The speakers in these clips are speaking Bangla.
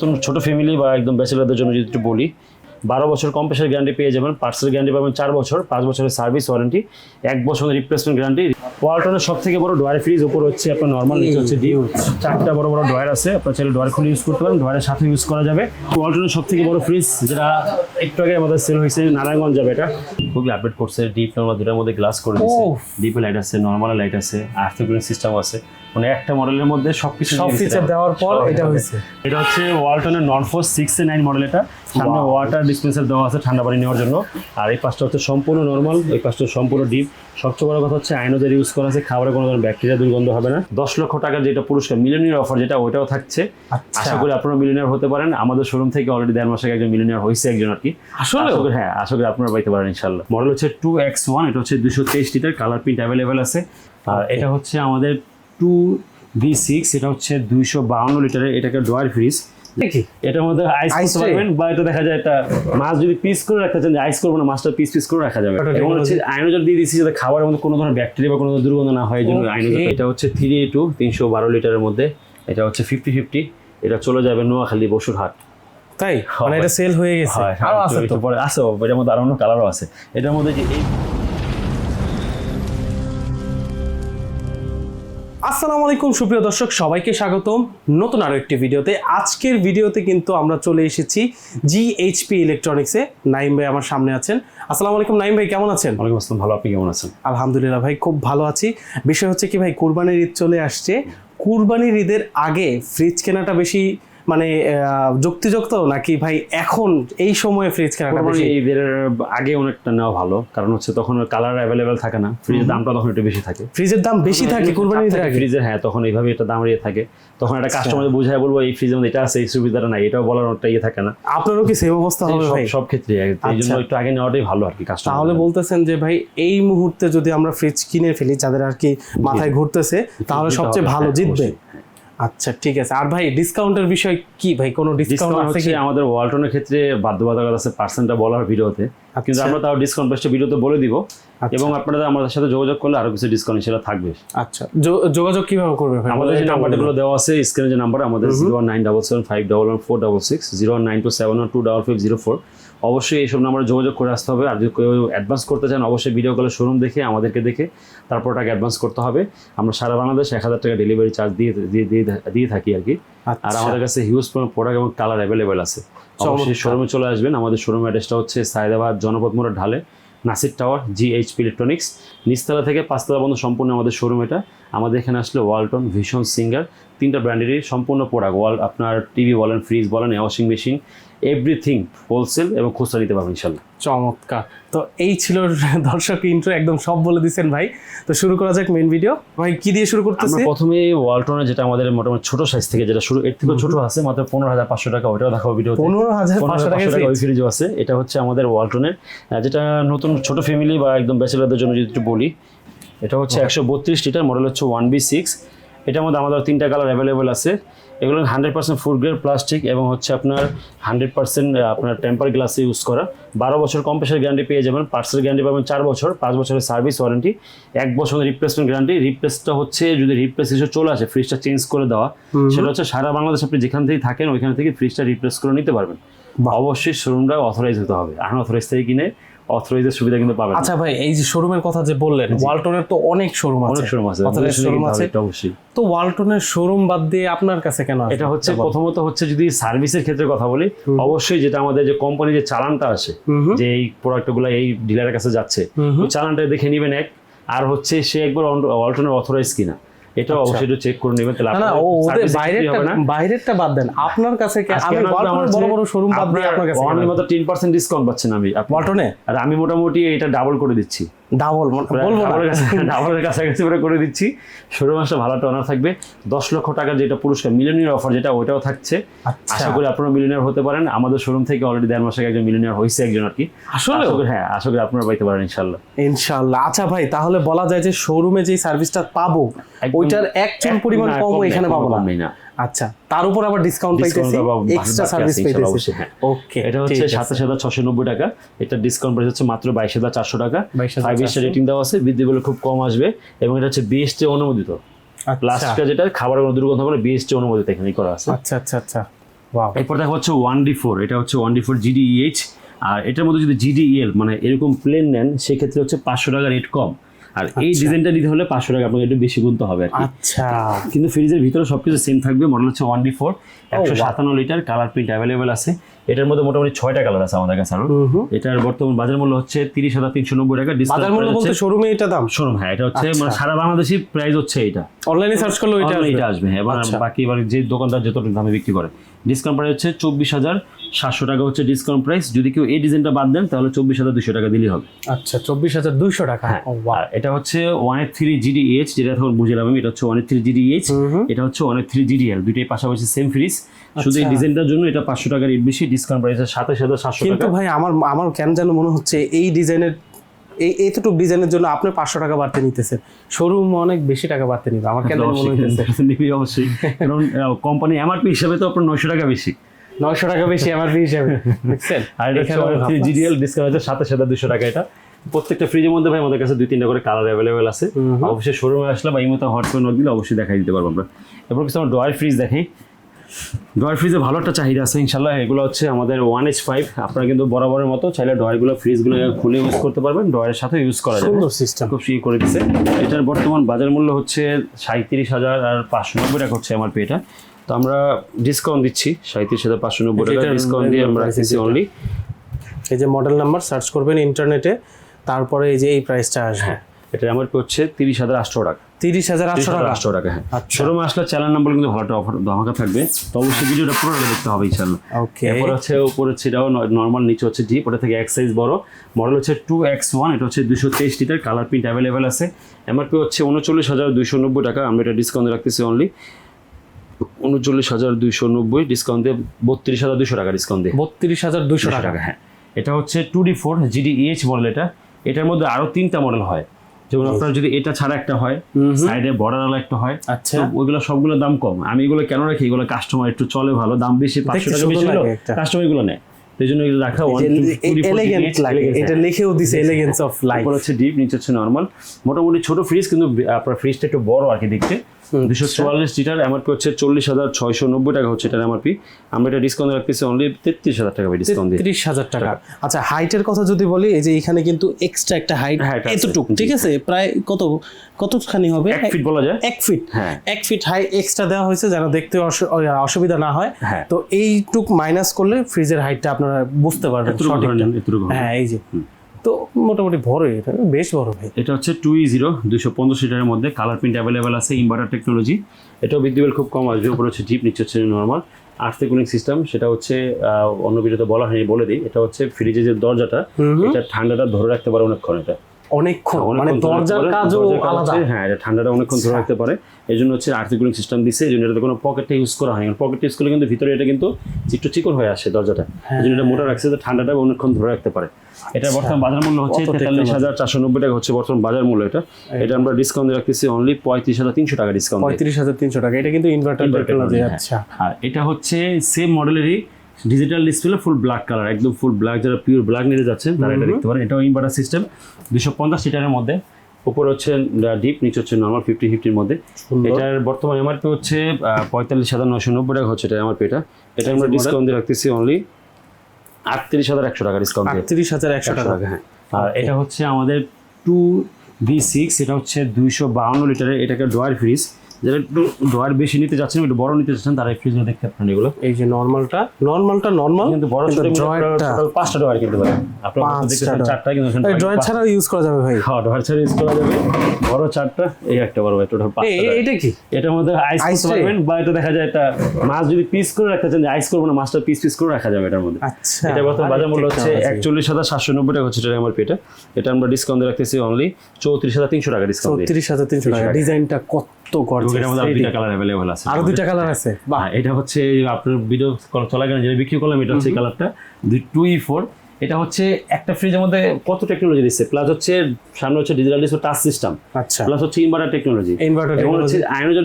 নতুন ছোট ফ্যামিলি বা একদম ব্যাচেলারদের জন্য যদি একটু বলি বারো বছর কম্প্রেসার গ্যারান্টি পেয়ে যাবেন পার্সেল গ্যারান্টি পাবেন চার বছর পাঁচ বছরের সার্ভিস ওয়ারেন্টি এক বছরের রিপ্লেসমেন্ট গ্যারান্টি ওয়ালটনের সব থেকে বড় ড্রয়ার ফ্রিজ উপর হচ্ছে আপনার নর্মাল নিচে হচ্ছে ডিপ চারটা বড় বড় ড্রয়ার আছে আপনার চাইলে ড্রয়ার খুলে ইউজ করতে পারেন ড্রয়ারের সাথে ইউজ করা যাবে। ওয়ালটনের সব থেকে বড় ফ্রিজ যেটা একটু আগে আমাদের সেল হয়েছে নারায়ণগঞ্জ যাবে এটা। খুবই আপডেট করছে ডিপ নর্মাল দুটার মধ্যে গ্লাস করে দিচ্ছে। ডিপে লাইট আছে নর্মাল লাইট আছে আর্থিকুলিং সিস্টেম আছে। মানে একটা মডেলের মধ্যে সব নিয়ে ফিচার দেওয়ার পর এটা। হয়েছে। এটা হচ্ছে ওয়ালটনের non four six nine model এটা। সামনে ওয়াটার ডিসপেন্সার দেওয়া আছে ঠান্ডা পানি নেওয়ার জন্য। আর এই পাশটা হচ্ছে সম্পূর্ণ নর্মাল এই পাশটা সম্পূর্ণ ডিপ সবচেয়ে বড় কথা হচ্ছে আইনোজের ইউজ করা আছে খাবারে কোনো ধরনের ব্যাকটেরিয়া দুর্গন্ধ হবে না। দশ লক্ষ টাকার যেটা পুরস্কার মিলিয়নিয়ার অফার যেটা ওটাও থাকছে। আচ্ছা। আশা করি আপনারা মিলিয়নিয়ার হতে পারেন। আমাদের শোরুম থেকে অলরেডি দেড় মাসে একজন মিলিয়নিয়ার হয়েছে একজন আর কি। আসলে? হ্যাঁ আশা করি আপনারা পাইতে পারেন ইনশাল্লাহ মডেল হচ্ছে টু এক্স ওয়ান এটা হচ্ছে দুশো তেইশ লিটার কালার প্রিন্ট অ্যাভেলেবেল আছে। আর এটা হচ্ছে আমাদের টু ভি সিক্স এটা হচ্ছে দুইশো বাউন্ন লিটারের এটাকে ড্রয়ার ফ্রিজ। এটার মধ্যে আইস করতে পারবেন বা এটা দেখা যায় একটা মাছ যদি পিস করে রাখতে চান আইস করব না মাছটা পিস পিস করে রাখা যাবে। এবং হচ্ছে দিয়ে দিচ্ছি যাতে খাবারের মধ্যে কোনো ধরনের ব্যাকটেরিয়া বা কোনো দুর্গন্ধ না হয় এই জন্য এটা হচ্ছে থ্রি টু তিনশো বারো লিটারের মধ্যে। এটা হচ্ছে ফিফটি ফিফটি এটা চলে যাবে নোয়াখালী বসুর হাট তাই? মানে এটা সেল হয়ে গেছে। আরও আছে তো। পরে আছে এটার মধ্যে আরও অন্য কালারও আছে। এটার মধ্যে যে এই আসসালামু আলাইকুম সুপ্রিয় দর্শক সবাইকে স্বাগতম নতুন আরও একটি ভিডিওতে। আজকের ভিডিওতে কিন্তু আমরা চলে এসেছি জি জিএইচপি ইলেকট্রনিক্সে নাইম ভাই আমার সামনে আছেন। আসসালামু আলাইকুম নাইম ভাই কেমন আছেন? ওয়ালাইকুম আসসালাম ভালো আপনি কেমন আছেন? আলহামদুলিল্লাহ ভাই খুব ভালো আছি। বিষয় হচ্ছে কি ভাই কুরবানির ঈদ চলে আসছে। কুরবানির ঈদের আগে ফ্রিজ কেনাটা বেশি মানে যুক্তিযুক্ত নাকি ভাই এখন এই সময়ে ফ্রিজ কেনাটা বেশি? ঈদের আগে অনেকটা নেওয়া ভালো। কারণ হচ্ছে তখন কালার অ্যাভেলেবেল থাকে না। ফ্রিজের দামটা তখন একটু বেশি থাকে। ফ্রিজের দাম বেশি থাকে কুরবানির ঈদের আগে? ফ্রিজের হ্যাঁ তখন এইভাবে এটা দাম ইয়ে থাকে। তখন একটা কাস্টমার বুঝায় বলব এই ফ্রিজের মধ্যে এটা আছে এই সুবিধাটা নাই। এটাও বলার একটা ইয়ে থাকে না। আপনারও কি সেম অবস্থা হবে ভাই? সব ক্ষেত্রে এই জন্য আচ্ছা। একটু আগে নেওয়াটাই ভালো আর কি কাস্টমার তাহলে বলতেছেন যে ভাই এই মুহূর্তে যদি আমরা ফ্রিজ কিনে ফেলি যাদের আর কি মাথায় ঘুরতেছে তাহলে সবচেয়ে ভালো হ্যাঁ, জিতবে। আচ্ছা ঠিক আছে। আর ভাই ডিসকাউন্টের বিষয় কি ভাই? কোনো ডিসকাউন্ট আছে কি? আমাদের ওয়ালটনের ক্ষেত্রে বাধ্যবাধকতা আছে পার্সেন্টটা বলার ভিডিওতে। কিন্তু আমরা তাও ডিসকাউন্ট পেজটা ভিডিওতে বলে দিব। আচ্ছা। এবং আপনারা আমাদের সাথে যোগাযোগ করলে আরও কিছু ডিসকাউন্ট সেটা থাকবে। আচ্ছা যোগাযোগ কীভাবে করবে আমাদের যে নাম্বারগুলো দেওয়া আছে স্ক্রিনে যে নাম্বার আমাদের zero nine double seven five double one four double six zero nine two seven one two double five zero four অবশ্যই এইসব নাম্বারে যোগাযোগ করে আসতে হবে। আর যদি কেউ অ্যাডভান্স করতে চান অবশ্যই ভিডিও কলে শোরুম দেখে আমাদেরকে দেখে তারপর টাকা অ্যাডভান্স করতে হবে। আমরা সারা বাংলাদেশ এক হাজার টাকা ডেলিভারি চার্জ দিয়ে দিয়ে দিয়ে থাকি আর কি। আর আচ্ছা। আমাদের কাছে হিউজ প্রোডাক্ট এবং কালার অ্যাভেলেবেল আছে। অবশ্যই। শোরুমে চলে আসবেন। আমাদের শোরুম অ্যাড্রেসটা হচ্ছে সায়দাবাদ জনপদ মোড়ের ঢালে। নাসির টাওয়ার জিএইচপি ইলেকট্রনিক্স নিচতলা থেকে পাঁচতলা পর্যন্ত সম্পূর্ণ আমাদের শোরুম এটা। আমাদের এখানে আসলে ওয়ালটন ভীষণ সিঙ্গার তিনটা ব্র্যান্ডেরই সম্পূর্ণ প্রোডাক্ট ওয়াল আপনার টিভি বলেন ফ্রিজ বলেন ওয়াশিং মেশিন এভরিথিং হোলসেল এবং খুচরা নিতে পারবেন ইনশাল্লাহ। চমৎকার। তো এই ছিল দর্শক ইন্ট্রো একদম সব বলে দিছেন ভাই। তো শুরু করা যাক মেন ভিডিও ভাই কি দিয়ে শুরু করতেছি? প্রথমে ওয়ালটনের যেটা আমাদের মোটামুটি ছোট সাইজ থেকে যেটা শুরু এর থেকে ছোট আছে মাত্র পনেরো হাজার পাঁচশো টাকা ওটাও দেখাবো ভিডিও পনেরো হাজার পাঁচশো টাকা টাকা ওই ফ্রিজও আছে। এটা হচ্ছে আমাদের ওয়ালটনের যেটা নতুন ছোট ফ্যামিলি বা একদম ব্যাচেলারদের জন্য যদি একটু বলি এটা হচ্ছে একশো বত্রিশ লিটার মডেল হচ্ছে ওয়ান বি সিক্স এটার মধ্যে আমাদের তিনটা কালার অ্যাভেলেবেল আছে। এগুলো hundred percent food grade plastic এবং হচ্ছে আপনার হান্ড্রেড পার্সেন্ট আপনার টেম্পার গ্লাসে ইউজ করা। বারো বছর কম্প্রেসার গ্যারান্টি পেয়ে যাবেন পার্সেল গ্যারান্টি পাবেন চার বছর পাঁচ বছরের সার্ভিস ওয়ারেন্টি এক বছরের রিপ্লেসমেন্ট গ্যারান্টি রিপ্লেসটা হচ্ছে যদি রিপ্লেস হিসেবে চলে আসে ফ্রিজটা চেঞ্জ করে দেওয়া সেটা হচ্ছে সারা বাংলাদেশ আপনি যেখান থেকে থাকেন ওইখান থেকে ফ্রিজটা রিপ্লেস করে নিতে পারবেন। অবশ্যই শোরুমটা অথরাইজ হতে হবে। আনঅথরাইজ থেকে কিনে অথরাইজের সুবিধা কিন্তু পাবেন আচ্ছা ভাই এই যে শোরুমের কথা যে বললেন ওয়ালটনের তো অনেক শোরুম আছে। অনেক শোরুম আছে। Authorized showroom আছে। অবশ্যই। তো ওয়ালটনের শোরুম বাদ দিয়ে আপনার কাছে কেন এটা হচ্ছে প্রথমত হচ্ছে যদি সার্ভিসের ক্ষেত্রে কথা বলি অবশ্যই যেটা আমাদের যে কোম্পানি যে চালানটা আসে হুম। যে এই প্রোডাক্টগুলো এই ডিলারের কাছে যাচ্ছে। ওই চালানটা দেখে নেবেন এক। আর হচ্ছে সে একবার অল্টারনেট অথরাইজ কিনা। এটা অবশ্যই একটু চেক করে নেবেন তাহলে না ওদের বাইরেরটা বাইরেরটা বাদ দেন। আপনার কাছে আমি ওয়ালটনের বড় বড় শোরুম বাদ দিয়ে আপনার কাছে অনলি মাত্র টেন পার্সেন্ট ডিসকাউন্ট পাচ্ছেন আমি। ওয়ালটনে আর আমি মোটামুটি এটা ডাবল করে দিচ্ছি। ডাবল বলব না। ডাবলের কাছাকাছি করে করে দিচ্ছি। অনার থাকবে। দশ লক্ষ টাকার যেটা পুরস্কার মিলিয়নিয়ার অফার যেটা ওইটাও থাকছে। আচ্ছা। আশা করি আপনারা মিলিয়নিয়ার হতে পারেন। আমাদের শোরুম থেকে অলরেডি দেড় মাসে একজন মিলিয়নিয়ার হয়েছে একজন আর কি। আসলে হ্যাঁ আশা করি আপনারা পাইতে পারেন ইনশাল্লাহ। ইনশাআল্লাহ আচ্ছা ভাই তাহলে বলা যায় যে শোরুমে যে সার্ভিসটা পাবো একদম- ওইটার এক চুল পরিমাণ না, কম এখানে পাবো না। আচ্ছা তার উপর আবার ডিসকাউন্ট পাইতেছি এক্সট্রা সার্ভিস পাইতেছি হ্যাঁ। ওকে এটা হচ্ছে সাতাশ হাজার ছশো নব্বই টাকা। এটা ডিসকাউন্ট প্রাইস হচ্ছে মাত্র বাইশ হাজার চারশো টাকা। 22,400 ফাইভ স্টার রেটিং দেওয়া আছে বৃদ্ধিগুলো খুব কম আসবে। এবং এটা হচ্ছে বিএসটি অনুমোদিত। আচ্ছা। প্লাস্টিকটা যেটা খাবারের কোনো দুর্গন্ধ হবে না বিএসটি অনুমোদিত এখানে করা আছে। আচ্ছা আচ্ছা আচ্ছা। ওয়াও এরপর দেখা হচ্ছে ওয়ান ডি ফোর এটা হচ্ছে ওয়ান ডি ফোর জিডিইএইচ আর এটার মধ্যে যদি জিডিইএল মানে এরকম প্লেন নেন সেক্ষেত্রে হচ্ছে পাঁচশো টাকা রেট কম। আর এই ডিজাইনটা নিতে হলে পাঁচশো টাকা আপনাকে একটু বেশি গুনতে হবে আচ্ছা। কিন্তু ফ্রিজের ভিতরে সবকিছু সেম থাকবে মডেল হচ্ছে ওয়ান ডি ফোর একশো সাতান্ন লিটার কালার প্রিন্ট অ্যাভেলেবেল আছে। এটার মধ্যে মোটামুটি ছয়টা কালার আছে আমাদের কাছে আরও। এটার বর্তমান বাজার মূল্য হচ্ছে তিরিশ হাজার তিনশো নব্বই টাকা বাজার মূল্য বলতে শোরুমে এটা দাম? শোরুম হ্যাঁ এটা হচ্ছে মানে সারা বাংলাদেশি প্রাইস হচ্ছে এটা। অনলাইনে সার্চ করলে আসবে। এটা আসবে হ্যাঁ এবার আচ্ছা। বাকি এবার যে দোকানদার যত দামে বিক্রি করে। ডিসকাউন্ট প্রাইস হচ্ছে চব্বিশ হাজার সাতশো টাকা হচ্ছে ডিসকাউন্ট প্রাইস যদি কেউ এই ডিজাইনটা বাদ দেন তাহলে চব্বিশ হাজার দুশো টাকা দিলেই হবে। আচ্ছা চব্বিশ হাজার দুইশো টাকা। হ্যাঁ আর এটা হচ্ছে ওয়ান এইট থ্রি জিডিএইচ যেটা এখন বুঝলাম আমি এটা হচ্ছে ওয়ান এইট থ্রি জিডিএইচ এটা হচ্ছে one eight three GD L দুইটাই পাশাপাশি সেম ফ্রিজ শুধু এই আচ্ছা। ডিজাইনটার জন্য এটা পাঁচশো টাকার বেশি। ডিসকাউন্ট প্রাইস সাতাশ হাজার সাতশো কিন্তু ভাই আমার আমার কেন যেন মনে হচ্ছে এই ডিজাইনের এই এতটুকু ডিজাইনের জন্য আপনি পাঁচশো টাকা বাড়তে নিতেছেন শোরুম অনেক বেশি টাকা বাড়তে নিবে আমার কেন মনে হইতেছে। নিবি অবশ্যই। কারণ কোম্পানি এমআরপি হিসাবে তো আপনার নয়শো টাকা বেশি। নয়শো টাকা বেশি ফি হিসাবে দেখছেন? আর এটা জিডিএল ডিসকাউন্ট হচ্ছে সাতাশ হাজার দুশো টাকা এটা। প্রত্যেকটা ফ্রিজের মধ্যে ভাই আমাদের কাছে দুই তিনটা করে কালার অ্যাভেলেবেল আছে। অবশ্যই শোরুমে আসলে বা এই মতো হট করে নক দিলে অবশ্যই দেখাই দিতে পারব আমরা। এরপর কিছু আমার ডয়ার ফ্রিজ দেখাই ডয়ার ফ্রিজে ভালো একটা চাহিদা আছে ইনশাল্লাহ এগুলো হচ্ছে আমাদের ওয়ান এইচ ফাইভ আপনারা কিন্তু বরাবরের মতো চাইলে ডয়ারগুলো ফ্রিজগুলো খুলে ইউজ করতে পারবেন। ড্রয়ারের সাথে ইউজ করা যাবে। সুন্দর সিস্টেম খুব ফ্রি করে দিচ্ছে এটার বর্তমান বাজার মূল্য হচ্ছে সাঁত্রিশ হাজার আর পাঁচশো নব্বই টাকা হচ্ছে এমআরপি এটা। তো আমরা ডিসকাউন্ট দিচ্ছি সাঁত্রিশ হাজার পাঁচশো নব্বই টাকা ডিসকাউন্ট দিয়ে আমরা রাখতেছি অনলি এই যে মডেল নাম্বার সার্চ করবেন ইন্টারনেটে তারপরে এই যে এই প্রাইসটা আসবে। এটা এমআরপি হচ্ছে তিরিশ হাজার আটশো টাকা। তিরিশ হাজার আটশো টাকা। আটশো টাকা হ্যাঁ। আচ্ছা। শোরুমে আসলে চ্যানেল নাম্বার কিন্তু ভালো অফার ধামাকা থাকবে। তো অবশ্যই ভিডিওটা পুরোটা দেখতে হবে ইনশাল্লাহ ওকে এরপর হচ্ছে উপরে সেটাও নর্মাল নিচে হচ্ছে ডিপ ওটা থেকে এক সাইজ বড়। মডেল হচ্ছে টু এক্স ওয়ান এটা হচ্ছে দুশো তেইশ লিটার কালার প্রিন্ট অ্যাভেলেবেল আছে। এমআরপি হচ্ছে উনচল্লিশ হাজার দুইশো নব্বই টাকা আমরা এটা ডিসকাউন্ট রাখতেছি অনলি উনচল্লিশ হাজার দুইশো নব্বই ডিসকাউন্ট দিয়ে বত্রিশ হাজার দুশো টাকা ডিসকাউন্ট দিয়ে। বত্রিশ হাজার দুশো টাকা। হ্যাঁ। এটা হচ্ছে two D four GDEH model এটা। এটার মধ্যে আরও তিনটা মডেল হয়। যেমন আপনার যদি এটা ছাড়া একটা হয় সাইডে বর্ডার আলা একটা হয় আচ্ছা। ওইগুলো সবগুলো দাম কম। আমি এগুলো কেন রাখি? এগুলো কাস্টমার একটু চলে ভালো দাম বেশি পাঁচশো টাকা বেশি হলো কাস্টমার এগুলো নেয়। সেই জন্য এগুলো রাখা এলিগেন্ট লাগে। এটা হ্যাঁ। লিখেও দিছে এলিগেন্স অফ লাইফ উপর হচ্ছে ডিপ নিচে হচ্ছে নর্মাল মোটামুটি ছোট ফ্রিজ কিন্তু আপনার ফ্রিজটা একটু বড় আর কি দেখতে। দুশো চুয়াল্লিশ লিটার এমআরপি হচ্ছে চল্লিশ হাজার ছয়শো নব্বই টাকা হচ্ছে এটার এমআরপি আমরা এটা ডিসকাউন্ট রাখতেছি অনলি তেত্রিশ হাজার টাকা ডিসকাউন্ট দিয়ে। ত্রিশ হাজার টাকা। আচ্ছা হাইটের কথা যদি বলি এই যে এখানে কিন্তু এক্সট্রা একটা হাইট হ্যাঁ, এটা ঠিক আছে? প্রায় কত কতখানি হবে? এক ফিট বলা যায়? এক ফিট হ্যাঁ। এক ফিট হাই এক্সট্রা দেওয়া হয়েছে যেন দেখতে অসু- অসুবিধা না হয়। হ্যাঁ। তো এইটুক মাইনাস করলে ফ্রিজের হাইটটা আপনারা বুঝতে পারবেন এতটুকু এতটুকু। হ্যাঁ এই যে। তো মোটামুটি বড় এটা বেশ বড় ভাই। এটা হচ্ছে টু ই জিরো দুশো পনেরো সিটারের মধ্যে কালার প্রিন্ট অ্যাভেলেবেল আছে ইনভার্টার টেকনোলজি এটাও বিদ্যুৎ বিল খুব কম আসবে উপরে হচ্ছে জিপ নিচ্ছে হচ্ছে নর্মাল আর্থে কুলিং সিস্টেম সেটা হচ্ছে আহ, অন্য ভিডিওতে বলা হয়নি বলে দিই। এটা হচ্ছে ফ্রিজের যে দরজাটা এটা ঠান্ডাটা ধরে রাখতে পারে অনেকক্ষণ এটা। অনেকক্ষণ মানে ধরে রাখতে দরজার কাজও আলাদা। আচ্ছা। হ্যাঁ এটা ঠান্ডাটা অনেকক্ষণ ধরে রাখতে পারে। এই জন্য হচ্ছে আর্থিক কুলিং সিস্টেম দিচ্ছে এই জন্য এটাতে কোনো পকেটটা ইউজ করা হয় পকেট ইউজ করলে কিন্তু ভিতরে এটা কিন্তু একটু চিকন হয়ে আসে দরজাটা। এই জন্য এটা মোটা রাখছে যে ঠান্ডাটা অনেকক্ষণ ধরে রাখতে পারে। এটা বর্তমান বাজার মূল্য হচ্ছে আচ্ছা। তেতাল্লিশ হাজার চারশো নব্বই টাকা হচ্ছে বর্তমান বাজার মূল্য এটা। এটা আমরা ডিসকাউন্ট রাখতেছি অনলি পঁয়ত্রিশ হাজার তিনশো টাকা ডিসকাউন্ট পঁয়ত্রিশ হাজার তিনশো টাকা। এটা কিন্তু ইনভার্টার আচ্ছা। আর এটা হচ্ছে same মডেলেরই digital display full black colour একদম ফুল ব্ল্যাক যারা পিওর ব্ল্যাক নিতে যাচ্ছেন তারা এটা দেখতে পারেন। এটাও ইনভার্টার সিস্টেম দুশো পঞ্চাশ লিটারের মধ্যে। উপর হচ্ছে ডিপ নিচে হচ্ছে নর্মাল ফিফটি ফিফটির মধ্যে। এটার বর্তমান এমআরপি হচ্ছে পঁয়তাল্লিশ হাজার নশো নব্বই টাকা হচ্ছে এটা এমআরপি এটা এটা আমরা ডিসকাউন্ট দিয়ে রাখতেছি অনলি আটত্রিশ হাজার একশো টাকা ডিসকাউন্ট আটত্রিশ হাজার একশো টাকা। হ্যাঁ। আর এটা হচ্ছে আমাদের টু ভি সিক্স এটা হচ্ছে দুইশো বাউন্ন লিটারের এটাকে ড্রয়ার ফ্রিজ যারা একটু ড্রয়ার বেশি নিতে চাচ্ছেন একটু বড় নিতে চাচ্ছেন তারা এই ফ্রিজগুলো দেখতে পারেন এগুলো। এই যে নর্মালটা নর্মালটা নর্মাল কিন্তু বড় ছোট পাঁচটা ড্রয়ার কিনতে পারেন। আপনার পাঁচটা দেখতেছেন। চারটা কিন্তু এখানে ড্রয়ার ছাড়াও ইউজ করা যাবে ভাই। হ্যাঁ ড্রয়ার ছাড়া ইউজ করা যাবে। বড় চারটা এই একটা বড় টোটাল এ- পাঁচটা। এটা কি? এটার মধ্যে আইস করতে পারবেন বা এটা দেখা যায় একটা মাছ যদি পিস করে রাখতে চান যে আইস করব না মাছটা পিস পিস করে রাখা যাবে এটার মধ্যে। আচ্ছা এটা বর্তমান বাজার মূল্য হচ্ছে technology। একচল্লিশ হাজার সাতশো নব্বই টাকা হচ্ছে এটা আমার পেটে। এটা আমরা ডিসকাউন্ট রাখতেছি অনলি চৌত্রিশ হাজার তিনশো টাকা ডিসকাউন্ট দিয়ে। চৌত্রিশ হাজার তিনশো টাকা। ডিজাইনটা কত এবং গর্জিয়াস মধ্যে দুইটা কালার অ্যাভেলেবল আছে। আরও দুইটা কালার আছে বাহ। হ্যাঁ, এটা হচ্ছে আপনার ভিডিও চলাকালীন যেটা বিক্রি করলাম এটা হচ্ছে কালারটা টু ই ফোর এটা হচ্ছে একটা ফ্রিজের মধ্যে কত টেকনোলজি দিচ্ছে? প্লাস হচ্ছে সামনে হচ্ছে ডিজিটাল ডিসপ্লে টাচ সিস্টেম আচ্ছা। প্লাস হচ্ছে ইনভার্টার টেকনোলজি ইনভার্টার এবং হচ্ছে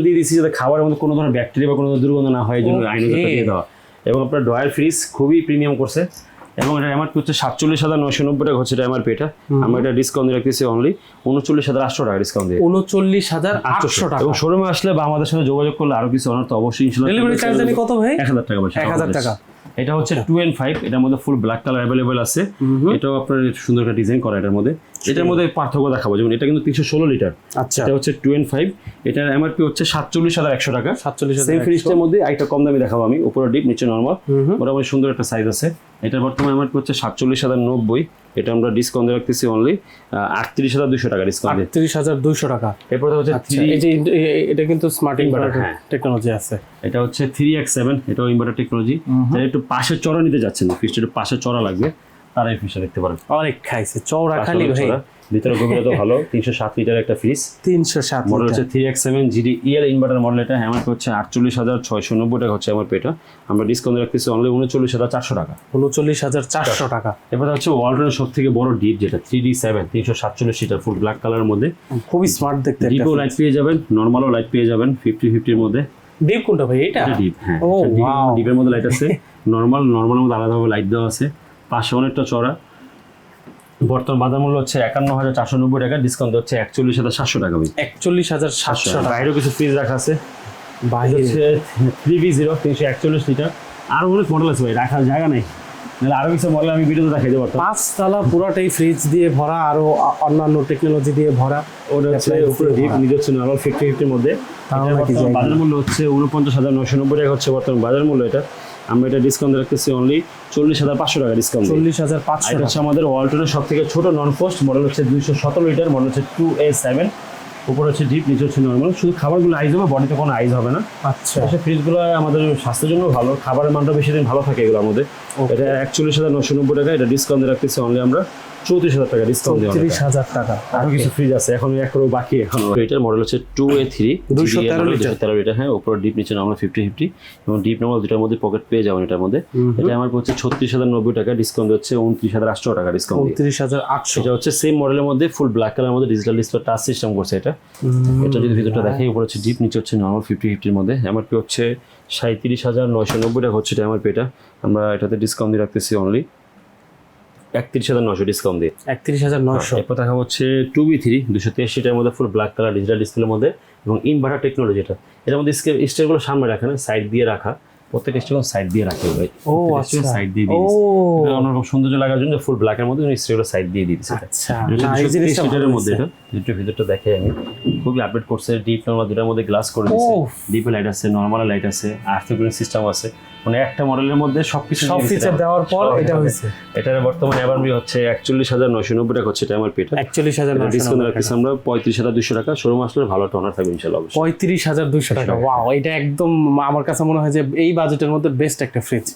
দিয়ে দিচ্ছি যাতে খাবারের মধ্যে কোনো ধরনের ব্যাকটেরিয়া বা কোনো দুর্গন্ধ না হয় এই জন্য. দিয়ে দেওয়া। এবং আপনার ডয়ার ফ্রিজ খুবই প্রিমিয়াম করছে। এবং এটা আমার হচ্ছে সাতচল্লিশ হাজার নয়শো নব্বই টাকা হচ্ছে আমার পেটা। আমার এটা ডিসকাউন্ট রাখতেছি অনলি উনচল্লিশ হাজার আটশো টাকা ডিসকাউন্ট দিয়ে। উনচল্লিশ হাজার আটশো টাকা। এবং শোরুমে আসলে বা আমাদের সাথে যোগাযোগ করলে আরও কিছু অনার তো অবশ্যই ডেলিভারি চার্জ কত ভাই? এক হাজার টাকা এক হাজার টাকা। এটা হচ্ছে টু এন্ড ফাইভ এটার মধ্যে ফুল ব্ল্যাক কালার অ্যাভেলেবেল আছে। এটাও আপনার সুন্দর একটা ডিজাইন করা এটার মধ্যে। এটার মধ্যে পার্থক্য দেখাবো যেমন এটা কিন্তু তিনশো ষোলো লিটার আচ্ছা। এটা হচ্ছে টু এন্ড ফাইভ এটার এমআরপি হচ্ছে সাতচল্লিশ হাজার একশো টাকা। সাতচল্লিশ সেম ফ্রিজটার মধ্যে একটা কম দামি দেখাবো আমি উপরে ডিপ নিচে নর্মাল মোটামুটি সুন্দর একটা সাইজ আছে। এটার বর্তমানে এমআরপি হচ্ছে সাতচল্লিশ হাজার নব্বই। এটা আমরা ডিসকাউন্ট রাখতেছি অনলি আটত্রিশ হাজার দুশো টাকা ডিসকাউন্ট আটত্রিশ হাজার দুইশো টাকা। এরপর হচ্ছে আচ্ছা, এই যে এটা কিন্তু স্মার্ট ইনভার্টার। টেকনোলজি আছে। এটা হচ্ছে থ্রি এক্স সেভেন এটাও ইনভার্টার টেকনোলজি যারা একটু পাশে চড়া নিতে যাচ্ছেন না ফ্রিজটা একটু পাশে চড়া লাগবে তারা এই ফ্রিজটা দেখতে পারেন। অনেক খাইছে চড়া খালি ভাই। ভিতরে গভীরতা ভালো তিনশো সাত লিটার একটা ফ্রিজ তিনশো সাত মডেল হচ্ছে three X seven GD EL inverter model এটা আমার হচ্ছে আটচল্লিশ হাজার ছয়শো নব্বই টাকা হচ্ছে আমার পেটা। আমরা ডিসকাউন্ট রাখতেছি অনলি উনচল্লিশ হাজার চারশো টাকা। উনচল্লিশ হাজার চারশো টাকা। এবার হচ্ছে ওয়ালটনের সব থেকে বড় ডিপ যেটা থ্রি ডি সেভেন তিনশো সাতচল্লিশ লিটার ফুল ব্ল্যাক কালারের মধ্যে। খুবই স্মার্ট দেখতে ডিপও লাইট পেয়ে যাবেন নর্মালও লাইট পেয়ে যাবেন ফিফটি ফিফটির মধ্যে। ডিপ কোনটা ভাই এটা? এটা ডিপ হ্যাঁ। ডিপের মধ্যে লাইট আছে। নর্মাল নর্মালের মধ্যে আলাদাভাবে লাইট দেওয়া আছে। পাশে অনেকটা চড়া বর্তমান বাজার মূল্য হচ্ছে একান্ন হাজার চারশো নব্বই টাকা ডিসকাউন্ট হচ্ছে একচল্লিশ হাজার সাতশো টাকা। একচল্লিশ হাজার সাতশো টাকা। বাইরেও কিছু ফ্রিজ রাখা আছে। বাইরে হচ্ছে থ্রি বি জিরো তিনশো একচল্লিশ লিটার। আরও অনেক মডেল আছে ভাই রাখার জায়গা নেই। নাহলে আরও কিছু মডেল আমি ভিডিওতে দেখাই দেবো। পাঁচতলা পুরোটাই ফ্রিজ দিয়ে ভরা আরও আ- অন্যান্য টেকনোলজি দিয়ে ভরা। ওটা হচ্ছে উপরে ডিপ ভরা। নিজে হচ্ছে নর্মাল ফিফটি ফিফটির মধ্যে। বাজার মূল্য হচ্ছে উনপঞ্চাশ হাজার নশো নব্বই টাকা হচ্ছে বর্তমান বাজার মূল্য এটা। আমরা এটা ডিসকাউন্ট রাখতেছি অনলি চল্লিশ হাজার পাঁচশো টাকা ডিসকাউন্ট চল্লিশ হাজার পাঁচশো এটা হচ্ছে আমাদের ওয়ালটনের সব থেকে ছোট নন পোস্ট মডেল হচ্ছে দুইশো সতেরো লিটার মডেল হচ্ছে টু এ সেভেন উপর হচ্ছে ডিপ নিচে হচ্ছে নর্মাল শুধু খাবারগুলো আইজ হবে বডিতে কোনো আইজ হবে না। আচ্ছা। সে ফ্রিজগুলো আমাদের স্বাস্থ্যের জন্য ভালো খাবারের মানটা বেশি দিন ভালো থাকে এগুলো আমাদের। এটা একচল্লিশ হাজার নশো নব্বই টাকা এটা ডিসকাউন্ট রাখতেছি অনলি আমরা। চৌত্রিশ হাজার টাকা ডিসকাউন্ট দেওয়া তিরিশ হাজার টাকা। আরও কিছু ফ্রিজ আছে এখন এক করো বাকি এখন। এটার মডেল হচ্ছে টু এ থ্রি 213 লিটার। তেরো লিটার হ্যাঁ উপরে ডিপ নিচে নর্মাল ফিফটি ফিফটি এবং ডিপ নর্মাল দুটার মধ্যে পকেট পেয়ে যাবেন এটার মধ্যে। এটা আমার হচ্ছে ছত্রিশ হাজার নব্বই টাকা ডিসকাউন্ট হচ্ছে উনত্রিশ হাজার আটশো টাকা ডিসকাউন্ট উনত্রিশ হাজার আটশো। এটা হচ্ছে সেম মডেলের মধ্যে ফুল ব্ল্যাক কালার মধ্যে ডিজিটাল ডিসপ্লে টাচ সিস্টেম করছে এটা। এটা যদি ভিতরটা দেখে উপরে হচ্ছে ডিপ নিচে হচ্ছে নর্মাল ফিফটি ফিফটির মধ্যে। এমআরপি হচ্ছে সাঁত্রিশ হাজার নয়শো নব্বই টাকা হচ্ছে এটা এমআরপি এটা আমরা এটাতে ডিসকাউন্ট দিয়ে রাখতেছি অনলি একত্রিশ হাজার নয়শো ডিসকাউন্ট দিয়ে। একত্রিশ হাজার নয়শো এরপর দেখা হচ্ছে টু বি থ্রি দুশো তেইশটার মধ্যে ফুল ব্ল্যাক কালার ডিজিটাল ডিসপ্লের মধ্যে এবং ইনভার্টার টেকনোলজি এটা। এটার মধ্যে স্টেয়ারগুলো সামনে রাখে না সাইড দিয়ে রাখা। প্রত্যেক স্টেয়ার সাইড দিয়ে রাখে ভাই। ও আচ্ছা। সাইড দিয়ে ও। দিয়েছে। অন্যরকম সৌন্দর্য লাগার জন্য ফুল ব্ল্যাকের মধ্যে স্টেয়ারগুলো সাইড দিয়ে দিয়েছে এটা। আচ্ছা। এটা না, হচ্ছে এই জিনিসটা 223 ভালো লিটারের মধ্যে। এটা। ভিতরে ভিতরটা দেখে আমি। খুবই আপডেট করছে ডিপ নর্মাল দুটার মধ্যে গ্লাস করে দিয়েছে। ডিপে লাইট আছে নর্মাল লাইট আছে আর্থিকুলিং সিস্টেম আছে। মানে একটা মডেলের মধ্যে সবকিছু সব ফিচার দেওয়ার পর এটা। হয়েছে। এটার বর্তমানে এমআরপি হচ্ছে একচল্লিশ হাজার নয়শো নব্বই টাকা হচ্ছে এটা আমার পেটা একচল্লিশ হাজার ডিসকাউন্ট নব্বই রাখতেছি টাকা। আমরা পঁয়ত্রিশ হাজার দুশো টাকা। শোরুম আসলে ভালো থাকবে ইনশাল্লাহ অবশ্যই। পঁয়ত্রিশ হাজার দুইশো টাকা। ওয়াও এটা একদম আমার কাছে মনে হয় যে এই বাজেটের মধ্যে বেস্ট একটা ফ্রিজ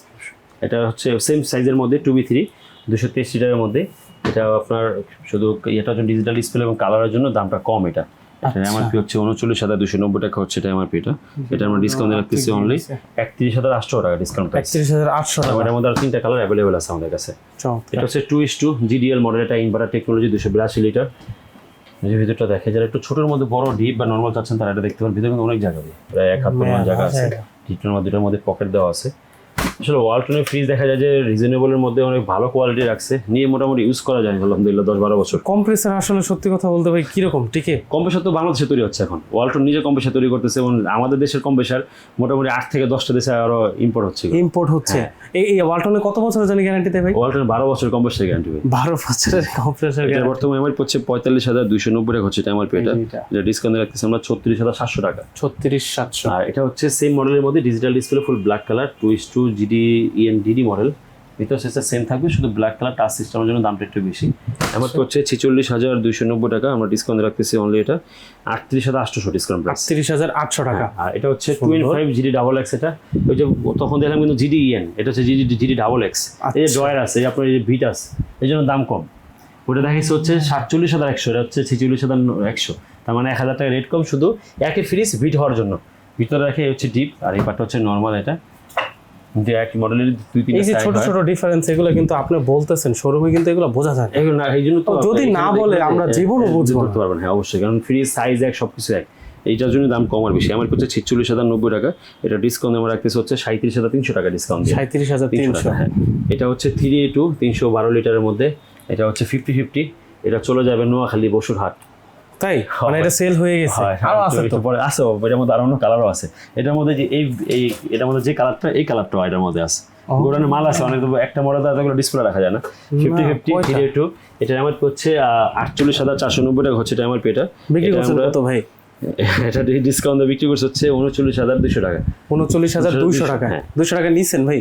এটা হচ্ছে সেম সাইজের মধ্যে টু বি থ্রি দুশো তেইশ লিটারের মধ্যে। এটা আপনার শুধু এটা হচ্ছে ডিজিটাল ডিসপ্লে এবং কালারের জন্য দামটা কম এটা। এটা আচ্ছা। এমআরপি হচ্ছে উনচল্লিশ হাজার দুশো নব্বই টাকা হচ্ছে এটা এমআরপি এটা এটা আমরা ডিসকাউন্ট রাখতেছি অনলি একত্রিশ হাজার আটশো টাকা ডিসকাউন্ট একত্রিশ হাজার আটশো টাকা। এটার মধ্যে আর তিনটা কালার অ্যাভেলেবেল আছে আমাদের কাছে। এটা হচ্ছে two is two GDL model এটা ইনভার্টার টেকনোলজি দুশো বিরাশি লিটার যে ভিতরটা দেখে যারা একটু ছোটোর মধ্যে বড় ডিপ বা নর্মাল চাচ্ছেন তারা এটা দেখতে পারেন। ভিতরে কিন্তু অনেক জায়গা প্রায় এক হাত পরিমাণ জায়গা আছে। জায়গা। ডিপটার মধ্যে দুটার মধ্যে পকেট দেওয়া আছে। আসলে ওয়ালটনের ফ্রিজ দেখা যায় যে রিজনেবলের মধ্যে অনেক ভালো কোয়ালিটি রাখছে। নিয়ে মোটামুটি ইউজ করা যায় আলহামদুলিল্লাহ দশ বারো বছর। কম্প্রেসার আসলে সত্যি কথা বলতে ভাই কীরকম? টিকে? কম্প্রেসার তো বাংলাদেশে তৈরি হচ্ছে এখন। ওয়ালটন নিজে কম্প্রেসার তৈরি করতেছে এবং আমাদের দেশের কম্প্রেসার মোটামুটি আট থেকে দশটা দেশে আরও ইম্পোর্ট হচ্ছে ইম্পোর্ট হচ্ছে? এই এই ওয়ালটনে কত বছরের জানি গ্যারান্টি দেয় ভাই? ওয়ালটনের বারো বছর কম্প্রেসার গ্যারান্টি হবে বারো বছরের কম্প্রেসার এটা গ্যারান্টি বর্তমানে আমার হচ্ছে পঁয়তাল্লিশ হাজার দুইশো নব্বই টাকা হচ্ছে এটা আমার পেটা। এটা। ডিসকাউন্ট রাখতেছি আমরা ছত্রিশ হাজার সাতশো টাকা। ছত্রিশ সাতশো। আর এটা হচ্ছে সেম মডেলের মধ্যে digital display full black colour two is two GD EN DD model ভিতর সেটা সেম থাকবে শুধু ব্ল্যাক কালার টাচ সিস্টেমের জন্য দামটা একটু বেশি। আমার হচ্ছে ছেচল্লিশ হাজার দুইশো নব্বই টাকা আমরা ডিসকাউন্ট রাখতেছি অনলি এটা। আটত্রিশ হাজার আটশোশো ডিসকাউন্ট প্রাইস তিরিশ হাজার আটশো টাকা। আর এটা হচ্ছে twenty five GD double X এটা। ওই যে তখন দেখলাম কিন্তু জিডি ইএন এটা হচ্ছে জিডি জিডি ডাবল এক্স এই যে আচ্ছা। ড্রয়ার আছে এই যে আপনার এই যে ভিটাস এই জন্য দাম কম। ওটা দেখাচ্ছে হচ্ছে সাতচল্লিশ হাজার একশো এটা হচ্ছে ছেচল্লিশ হাজার একশো। তার মানে এক হাজার টাকা রেট কম শুধু একই ফ্রিজ ভিট হওয়ার জন্য। ভিতরে রাখে হচ্ছে ডিপ আর এই পার্টটা হচ্ছে নর্মাল এটা। যে এক মডেলের দুই তিনটা এই যে ছোট ছোট ডিফারেন্স এগুলো কিন্তু আপনি বলতেছেন শোরুমে কিন্তু এগুলো বোঝা যায় এগুলো না এই জন্য তো যদি না বলে আমরা জীবনও বুঝব পারবেন হ্যাঁ অবশ্যই কারণ ফ্রিজ সাইজ এক সব কিছু এক। এইটার জন্য দাম কম আর বেশি। আমার হচ্ছে ছিচল্লিশ হাজার নব্বই টাকা। এটা ডিসকাউন্ট আমার রাখতেছে হচ্ছে সাঁত্রিশ হাজার তিনশো টাকা ডিসকাউন্ট সাঁত্রিশ হাজার তিনশো টাকা হ্যাঁ। এটা হচ্ছে থ্রি টু তিনশো বারো লিটারের মধ্যে। এটা হচ্ছে ফিফটি ফিফটি এটা চলে যাবে নোয়াখালী বসুর হাট তাই? মানে এটা সেল হয়ে গেছে। আরও আছে তো। পরে আছে এটার মধ্যে আরও অন্য কালারও আছে। এটার মধ্যে যে এই এই এটার মধ্যে যে কালারটা এই কালারটা এটার মধ্যে আছে। গোডানে মাল আছে অনেক একটা মডেল এতগুলো ডিসপ্লে রাখা যায় না। ফিফটি ফিফটি থ্রি টু এটা আমার হচ্ছে আটচল্লিশ হাজার চারশো নব্বই টাকা হচ্ছে এটা আমার পেটা বিক্রি কত ভাই? এটা ডিসকাউন্ট বিক্রি করছে হচ্ছে উনচল্লিশ হাজার দুশো টাকা। উনচল্লিশ হাজার দুইশো টাকা। হ্যাঁ। দুশো টাকা নিছেন ভাই?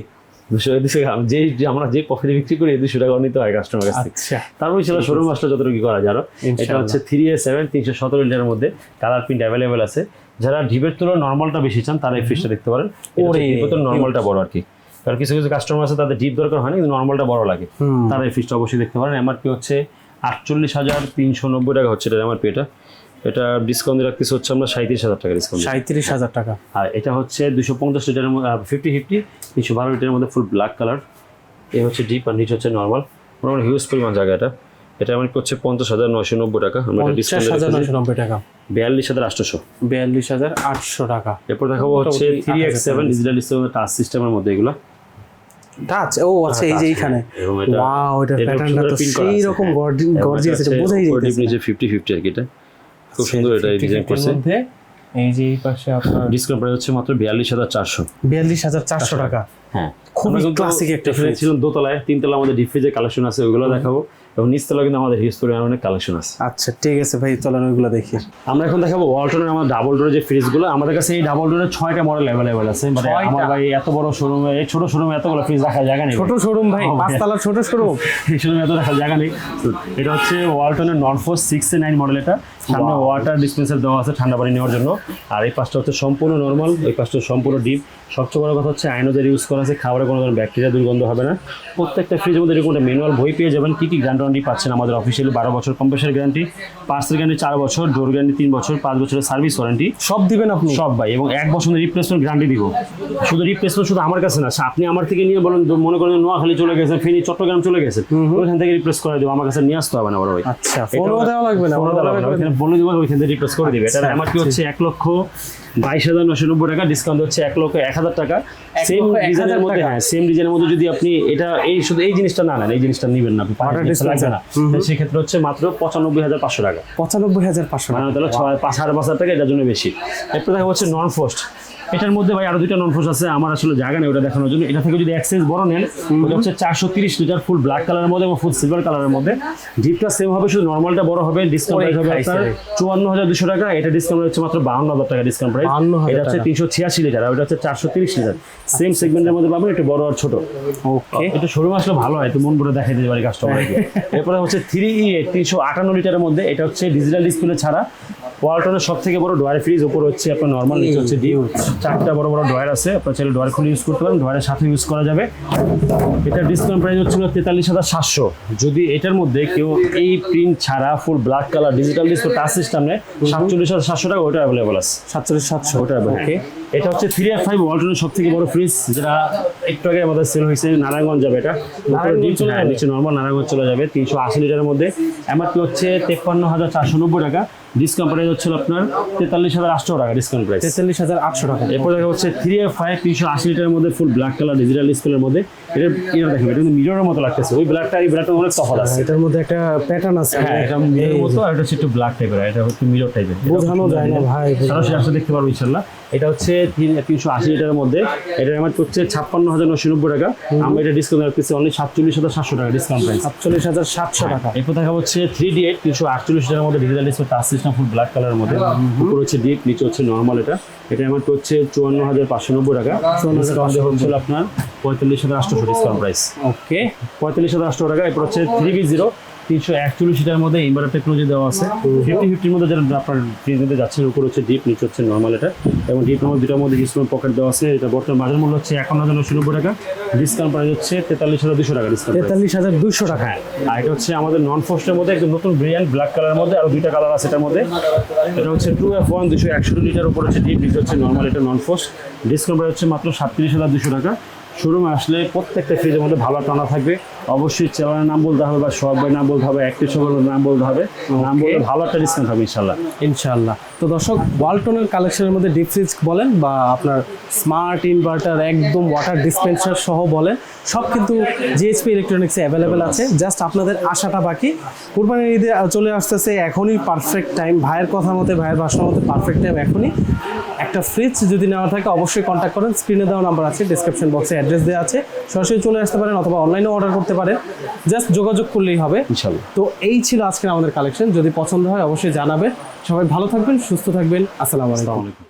দুশো দুশো যে যে আমরা যে প্রফিটে বিক্রি করি দুশো টাকা নিতে হয় কাস্টমার কাছ থেকে। তারপরে ছিল শোরুম আসলে যতটুকু করা যায় আরও? এটা হচ্ছে থ্রি এ সেভেন তিনশো সতেরো লিটারের মধ্যে কালার প্রিন্ট অ্যাভেলেবেল আছে। যারা ডিপের তুলনায় নর্মালটা বেশি চান তারা এই ফিশটা দেখতে পারেন। নর্মালটা বড় আর কি। কারণ কিছু কিছু কাস্টমার আছে তাদের ডিপ দরকার হয় না কিন্তু নর্মালটা বড় লাগে। তারা এই ফিশটা অবশ্যই দেখতে পারেন। এমআরপি হচ্ছে আটচল্লিশ হাজার তিনশো নব্বই টাকা হচ্ছে এটা এমআরপি এটা। এটা ডিসকাউন্ট রাখতেছে হচ্ছে আমরা সাঁত্রিশ হাজার টাকা ডিসকাউন্ট সাঁত্রিশ হাজার টাকা। আর এটা হচ্ছে দুশো পঞ্চাশ লিটারের মধ্যে ফিফটি ফিফটি তিনশো বারো লিটারের মধ্যে ফুল ব্ল্যাক কালার এই হচ্ছে ডিপ আর নিচ হচ্ছে নর্মাল মোটামুটি হিউজ পরিমাণ জায়গা এটা। এটা আমার হচ্ছে পঞ্চাশ হাজার নয়শো নব্বই টাকা। আমরা ডিসকাউন্ট হাজার নয়শো নব্বই টাকা। বিয়াল্লিশ হাজার আটশোশো। বিয়াল্লিশ হাজার আটশো টাকা। এরপর দেখাবো হচ্ছে three X seven digital touch সিস্টেমের মধ্যে এগুলো। টাচ ও আচ্ছা এই যে এইখানে। ওয়াও এটা এটা প্যাটার্নটা তো সেই রকম হ্যাঁ। গর্জিয়াস এটা বোঝাই নিচে ফিফটি ফিফটি আর কি এটা। খুব সুন্দর এটা ডিজাইন করছে। এই যে এই পাশে আপনার ডিসকাউন্ট প্রাইস হচ্ছে মাত্র বিয়াল্লিশ হাজার চারশো। বিয়াল্লিশ হাজার চারশো টাকা। হ্যাঁ। খুবই কিন্তু classic একটা fridge। ছিলাম দোতলায় তিনতলা আমাদের ডিপ ফ্রিজের কালেকশন আছে ওইগুলো দেখাবো। এবং নিচতলা কিন্তু আমাদের হিউজ পরিমাণ অনেক কালেকশন আছে। আচ্ছা ঠিক আছে ভাই চলেন ওইগুলো দেখি। আমরা এখন দেখাবো ওয়ালটনের আমার ডাবল ডোরের যে ফ্রিজগুলো আমাদের কাছে এই ডাবল ডোরের ছয়টা মডেল অ্যাভেলেবেল আছে। মানে আমার ভাই এত বড় শোরুমে এই ছোট শোরুমে এতগুলো ফ্রিজ রাখার জায়গা নেই ছোট শোরুম ভাই পাঁচতলা ছোট শোরুম এই শোরুমে এত রাখার জায়গা নেই। এটা হচ্ছে ওয়ালটনের non four six nine model এটা। সামনে ওয়াটার ডিসপেন্সার দেওয়া আছে ঠান্ডা পানি নেওয়ার জন্য। আর এই পাশটা হচ্ছে সম্পূর্ণ নর্মাল এই পাশটা সম্পূর্ণ ডিপ সবচেয়ে বড় কথা হচ্ছে আয়নোদের ইউজ করা আছে খাবারে কোনো ধরনের ব্যাকটেরিয়া দুর্গন্ধ হবে না। প্রত্যেকটা ফ্রিজের মধ্যে এরকম একটা ম্যানুয়াল বই পেয়ে যাবেন। কী কী গ্যারান্টি পাচ্ছেন আমাদের অফিসিয়ালি বারো বছর কম্প্রেসার গ্যারান্টি পার্সেল গ্যারান্টি চার বছর ডোর গ্যারান্টি তিন বছর পাঁচ বছরের সার্ভিস ওয়ারেন্টি সব দিবেন আপনি? সব ভাই এবং এক বছরের রিপ্লেসমেন্ট গ্যারান্টি দিব। শুধু রিপ্লেসমেন্ট শুধু আমার কাছে না আপনি আমার থেকে নিয়ে বলেন মনে করেন নোয়াখালী চলে গেছেন ফেনী চট্টগ্রাম চলে গেছেন ওইখান থেকে রিপ্লেস করে দেবো আমার কাছে নিয়ে আসতে হবে না বড় ভাই। আচ্ছা ফোনও দেওয়া লাগবে না বলে দেবো ওইখান থেকে রিপ্লেস করে দিবে। এটা এমআরপি হচ্ছে এক লক্ষ বাইশ হাজার নশো নব্বই টাকা ডিসকাউন্ট হচ্ছে এক লক্ষ এক হাজার টাকা। সেম ডিজাইনের মধ্যে? হ্যাঁ সেম ডিজাইনের মধ্যে যদি আপনি এটা এই শুধু এই জিনিসটা না নেন এই জিনিসটা নেবেন না আপনি Water লাগবে না। সেক্ষেত্রে হচ্ছে মাত্র পঁচানব্বই হাজার পাঁচশো টাকা। পঁচানব্বই হাজার পাঁচশো মানে টাকা। তাহলে ছয় পাঁচ হাজার পাঁচ হাজার টাকা এটার জন্য বেশি। এরপর দেখা হচ্ছে নন ফোস্ট এটার মধ্যে ভাই আরও দুইটা নন ফোস্ট আছে আমার আসলে জায়গা নেই ওটা দেখানোর জন্য। এটা থেকে যদি এক্সেস বড় নেন ওটা হচ্ছে চারশো তিরিশ লিটার ফুল ব্ল্যাক কালারের মধ্যে এবং ফুল সিলভার কালারের মধ্যে। ডিপটা সেম হবে শুধু নর্মালটা বড় হবে ডিসকাউন্ট প্রাইস হবে আপনার চুয়ান্ন হাজার দুশো টাকা এটা ডিসকাউন্ট হচ্ছে মাত্র বাউন্ন হাজার টাকা ডিসকাউন্ট প্রাইস 52,000 এটা হচ্ছে তিনশো ছিয়াশি লিটার আর ওটা হচ্ছে চারশো তিরিশ লিটার। সেম সেগমেন্টের মধ্যে পাবেন একটু বড় আর ছোট। ওকে এটা শোরুম আসলে ভালো হয় তো মন করে দেখাই দিতে পারি কাস্টমারকে এরপরে হচ্ছে থ্রি ই তিনশো আটান্ন লিটারের মধ্যে এটা হচ্ছে ডিজিটাল ডিসপ্লে ছাড়া। ওয়ালটনের সব থেকে বড় ডোয়ার ফ্রিজ উপর হচ্ছে আপনার নর্মাল নিচে হচ্ছে ডিপ চারটা বড় বড় ড্রয়ার আছে আপনার চাইলে ড্রয়ার খুলে ইউজ করতে পারেন ড্রয়ারের সাথে ইউজ করা যাবে। এটার ডিসকাউন্ট প্রাইস হচ্ছিল তেতাল্লিশ হাজার সাতশো। যদি এটার মধ্যে কেউ এই প্রিন্ট ছাড়া full black colour digital display touch system নেয় সাতচল্লিশ হাজার সাতশো টাকা ওটা অ্যাভেলেবল আছে। সাতচল্লিশ সাতশো। ওটা অ্যাভেলেবল ওকে এটা হচ্ছে থ্রি এফ ফাইভ ওয়ালটনের সব থেকে বড় ফ্রিজ যেটা একটু আগে আমাদের সেল হয়েছে নারায়ণগঞ্জ যাবে এটা? নিচে নর্মাল নারায়ণগঞ্জ চলে যাবে তিনশো আশি লিটারের মধ্যে। এমআরপি হচ্ছে তেপ্পান্ন হাজার চারশো নব্বই টাকা ডিসকাউন্ট প্রাইস হচ্ছে আপনার তেতাল্লিশ হাজার আটশো টাকা ডিসকাউন্ট প্রাইস তেতাল্লিশ হাজার আটশো টাকা। এরপর দেখা হচ্ছে থ্রি এফ ফাইভ তিনশো আশি লিটারের মধ্যে ফুল ব্ল্যাক কালার ডিজিটাল ডিসপ্লের মধ্যে। এটা এটা দেখেন এটা কিন্তু মিররের মতো লাগতেছে। ওই ব্ল্যাকটা এই ব্ল্যাকটা অনেক তফাৎ আছে। এটার মধ্যে একটা প্যাটার্ন আছে। হ্যাঁ এটা মিররের মতো আর এটা হচ্ছে একটু ব্ল্যাক টাইপের এটা হচ্ছে মিরর টাইপের বোঝানো যায় না ভাই। সরাসরি আসলে দেখতে পারব ইনশাল্লাহ। এটা হচ্ছে তিন- তিনশো আশি লিটারের মধ্যে। এটা আমার হচ্ছে ছাপ্পান্ন হাজার নশো নব্বই টাকা। আমরা এটা ডিসকাউন্ট রাখতেছি অনলি সাতচল্লিশ হাজার সাতশো টাকা ডিসকাউন্ট প্রাইস সাতচল্লিশ হাজার সাতশো টাকা। এরপর দেখা হচ্ছে থ্রি ডি এইট তিনশো আটচল্লিশ লিটারের মধ্যে digital display touch system full black কালারের মধ্যে। উপর হচ্ছে ডিপ নিচে হচ্ছে নর্মাল এটা। এটা আমার হচ্ছে চুয়ান্ন হাজার পাঁচশো নব্বই টাকা। ডিসকাউন্ট হচ্ছে আপনার পঁয়তাল্লিশ হাজার আটশো ডিসকাউন্ট প্রাইস ওকে পঁয়তাল্লিশ হাজার আটশো টাকা এরপর হচ্ছে থ্রি বি জিরো তিনশো একচল্লিশ লিটার মধ্যে ইনভার্টার টেকনোলজি দেওয়া আছে। ফিফটি ফিফটির মধ্যে যেটা আপনার ফ্রিজ যাচ্ছে উপর হচ্ছে ডিপ নিচে হচ্ছে নর্মাল এটা। এবং ডিপ নম্বর দুটার মধ্যে ডিসকাউন্ট পকেট দেওয়া আছে। এটা বর্তমান বাজার মূল্য হচ্ছে একান্ন হাজার নশো নব্বই টাকা। ডিসকাউন্ট প্রাইস হচ্ছে তেতাল্লিশ হাজার দুশো টাকা ডিসকাউন্ট তেতাল্লিশ হাজার দুশো টাকা। হ্যাঁ। আর এটা হচ্ছে আমাদের নন ফোস্টের মধ্যে একদম নতুন ব্রিয়ান্ট ব্ল্যাক কালারের মধ্যে। আর দুইটা কালার আছে এটার মধ্যে। এটা হচ্ছে টু এফ ওয়ান দুশো একষট্টি লিটার উপর হচ্ছে ডিপ নিচে হচ্ছে নর্মাল এটা নন ফোস্ট ডিসকাউন্ট প্রাইস হচ্ছে মাত্র সাতত্রিশ হাজার দুশো টাকা। শোরুমে আসলে প্রত্যেকটা ফ্রিজের মধ্যে ভালো টানা থাকবে। অবশ্যই চ্যানেলের নাম বলতে হবে বা ভাই নাম বলতে হবে একটি সবার নাম বলতে হবে। নাম বললে ভালো একটা ডিসকাউন্ট হবে ইনশাল্লাহ ইনশাল্লাহ তো দর্শক ওয়ালটনের কালেকশনের মধ্যে ডিপ ফ্রিজ বলেন বা আপনার স্মার্ট ইনভার্টার একদম ওয়াটার ডিসপেন্সার সহ বলেন সব কিন্তু জিএসপি ইলেকট্রনিক্সে অ্যাভেলেবেল আছে। জাস্ট আপনাদের আশাটা বাকি। কুরবানির ঈদে চলে আসতেছে এখনই পারফেক্ট টাইম ভাইয়ের কথা মতে ভাইয়ের বাসার মতে পারফেক্ট টাইম এখনই। একটা ফ্রিজ যদি নেওয়া থাকে অবশ্যই কন্ট্যাক্ট করেন। স্ক্রিনে দেওয়া নাম্বার আছে ডিসক্রিপশন বক্সে অ্যাড্রেস দেওয়া আছে। সরাসরি চলে আসতে পারেন অথবা অনলাইনেও অর্ডার করতে পারেন। জাস্ট যোগাযোগ করলেই হবে। তো এই ছিল আজকের আমাদের কালেকশন যদি পছন্দ হয় অবশ্যই জানাবেন। সবাই ভালো থাকবেন সুস্থ থাকবেন। আসসালামু আলাইকুম।